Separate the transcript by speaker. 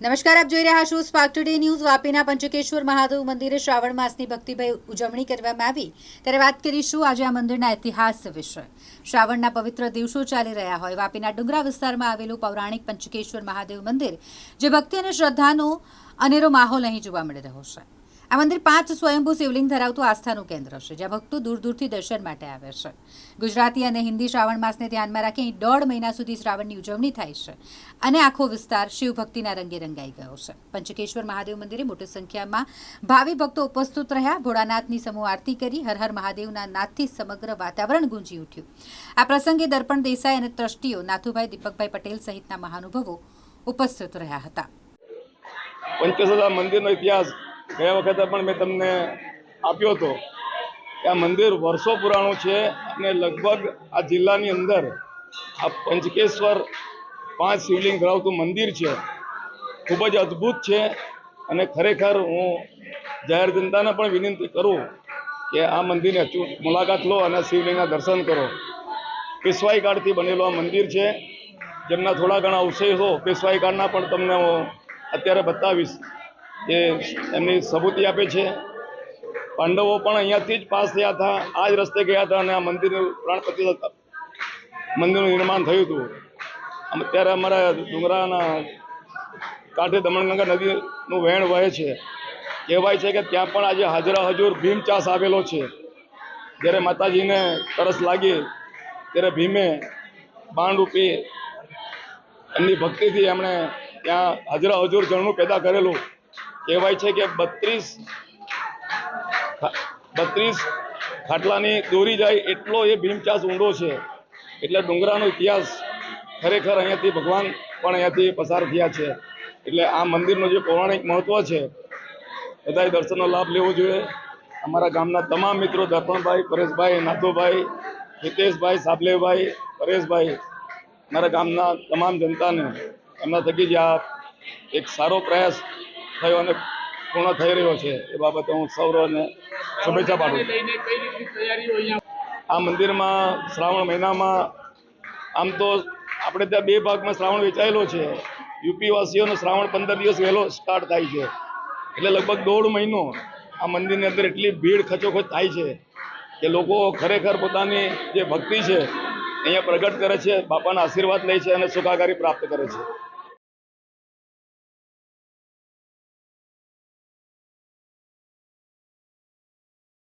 Speaker 1: નમસ્કાર, આપ જોઈ રહ્યા છો સ્પાર્ક ટુડે ન્યૂઝ વાપીના પંચકેશ્વર મહાદેવ મંદિરે શ્રાવણ માસની ભક્તિભાઈ ઉજવણી કરવામાં આવી. ત્યારે વાત કરીશું આજે આ મંદિરના ઇતિહાસ વિશે. શ્રાવણના પવિત્ર દિવસો ચાલી રહ્યા હોય. વાપીના ડુંગરા વિસ્તારમાં આવેલું પૌરાણિક પંચકેશ્વર મહાદેવ મંદિર, જે ભક્તિ અને શ્રદ્ધાનો અનેરો માહોલ અહીં જોવા મળી રહ્યો છે. આ મંદિર પાંચ સ્વયંભૂ શિવલિંગ ધરાવતું આસ્થાનું કેન્દ્ર છે, જ્યાં ભક્તો દૂર દૂરથી દર્શન માટે આવે છે. ગુજરાતી અને હિન્દી શ્રાવણ માસને ધ્યાનમાં રાખી અહીં દોઢ મહિના સુધી શ્રાવણની ઉજવણી થાય છે અને આખો વિસ્તાર શિવભક્તિના રંગે રંગાઈ ગયો છે. પંચકેશ્વર મહાદેવ મંદિરે મોટી સંખ્યામાં ભાવિ ભક્તો ઉપસ્થિત રહ્યા. ભોળાનાથની સમૂહ આરતી કરી. હર હર મહાદેવના નાથથી સમગ્ર વાતાવરણ ગુંજી ઉઠ્યું. આ પ્રસંગે દર્પણ દેસાઈ અને ટ્રસ્ટીઓ નાથુભાઈ દીપકભાઈ પટેલ સહિતના મહાનુભાવો ઉપસ્થિત રહ્યા હતા.
Speaker 2: પંચસદા મંદિરનો ઇતિહાસ ગયા વખતે પણ મેં તમને આપ્યો હતો કે આ મંદિર વર્ષો પુરાણું છે અને લગભગ આ જિલ્લાની અંદર આ પંચકેશ્વર પાંચ શિવલિંગ ધરાવતું મંદિર છે. ખૂબ જ અદ્ભુત છે અને ખરેખર હું જાહેર જનતાને પણ વિનંતી કરું કે આ મંદિરને મુલાકાત લો અને શિવલિંગના દર્શન કરો. પેશવાઈ કાળથી બનેલું આ મંદિર છે. જેમના થોડા ઘણા અવશેષો પેશવાઈ કાળના પણ તમને હું અત્યારે બતાવીશ. એ એમની સબૂતી આપે છે. પાંડવો પણ અહીંયાથી જ પાસ થયા હતા. આ જ રસ્તે ગયા હતા અને આ મંદિરનું પ્રાણ પ્રતિષ્ઠા મંદિરનું નિર્માણ થયું હતું. અત્યારે અમારા ડુંગરાના કાંઠે દમણગંગા નદીનું વહેણ વહે છે. કહેવાય છે કે ત્યાં પણ આજે હાજરા હજુર ભીમ ચાસ આવેલો છે. જ્યારે માતાજીને તરસ લાગી, ત્યારે ભીમે બાણ રૂપી એમની ભક્તિથી એમણે ત્યાં હાજરા હજુર જળનું પેદા કરેલું. કહેવાય છે કે બત્રીસ બત્રીસ ખાટલાની દોરી જાય એટલો એ ભીમચાસ ઊંડો છે. એટલે ડુંગરાનો ઇતિહાસ ખરેખર અહીંયાથી ભગવાન પણ અહીંયાથી પસાર થયા છે. એટલે આ મંદિરનું જે પૌરાણિક મહત્વ છે બધાએ દર્શનનો લાભ લેવો જોઈએ. અમારા ગામના તમામ મિત્રો દર્પણભાઈ, પરેશભાઈ, નાથુભાઈ, હિતેશભાઈ સાબલેભાઈ પરેશભાઈ મારા ગામના તમામ જનતાને એમના થકી જ આ એક સારો પ્રયાસ થયો અને પૂર્ણ થઈ રહ્યો છે. એ બાબતે હું સૌરવને શુભેચ્છા પાઠવું આ મંદિરમાં શ્રાવણ મહિનામાં આમ તો આપણે ત્યાં બે ભાગમાં શ્રાવણ વેચાયેલો છે. યુપીવાસીઓનો શ્રાવણ પંદર દિવસ વહેલો સ્ટાર્ટ થાય છે. એટલે લગભગ દોઢ મહિનો આ મંદિરની અંદર એટલી ભીડ ખચોખચ થાય છે કે લોકો ખરેખર પોતાની જે ભક્તિ છે, અહીંયા પ્રગટ કરે છે, બાપાના આશીર્વાદ લે છે અને સુખાકારી પ્રાપ્ત કરે છે.